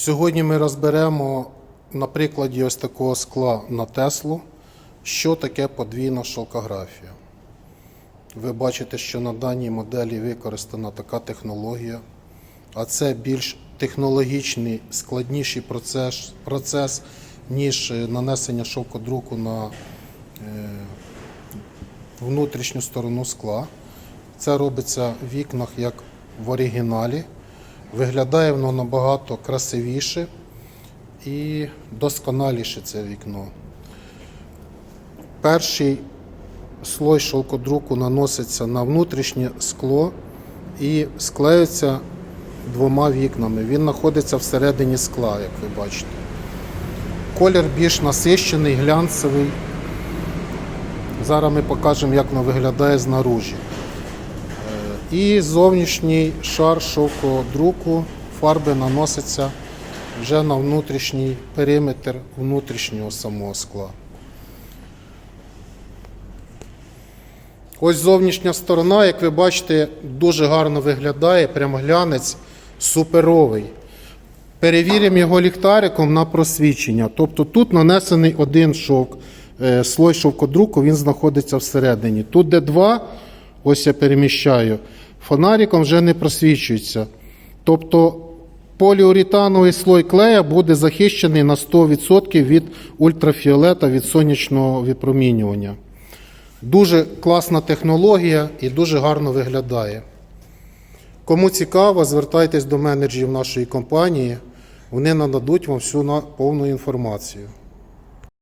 Сьогодні ми розберемо на прикладі ось такого скла на Теслу, що таке подвійна шовкографія. Ви бачите, що на даній моделі використана така технологія, а це більш технологічний, складніший процес, процес ніж е, нанесення шовкодруку на е, внутрішню сторону скла. Це робиться в вікнах як в оригіналі. Виглядає воно набагато красивіше і досконаліше це вікно. Перший слой шовкодруку наноситься на внутрішнє скло і склеюється двома вікнами. Він знаходиться всередині скла, як ви бачите. Колір більш насищений, глянцевий. Зараз ми покажемо, як воно виглядає знаружі. І зовнішній шар шовкодруку фарби наноситься вже на внутрішній периметр внутрішнього самого скла. Ось зовнішня сторона, як ви бачите, дуже гарно виглядає, прям глянець суперовий. Перевіримо його ліхтариком на просвічення. Тобто тут нанесений один шовк, е, слой шовкодруку, він знаходиться всередині. Тут де два, ось я переміщаю, фонариком вже не просвічується. Тобто поліуретановий слой клея буде захищений на 100% від ультрафіолета, від сонячного випромінювання. Дуже класна технологія і дуже гарно виглядає. Кому цікаво, звертайтесь до менеджерів нашої компанії, вони нададуть вам всю повну інформацію.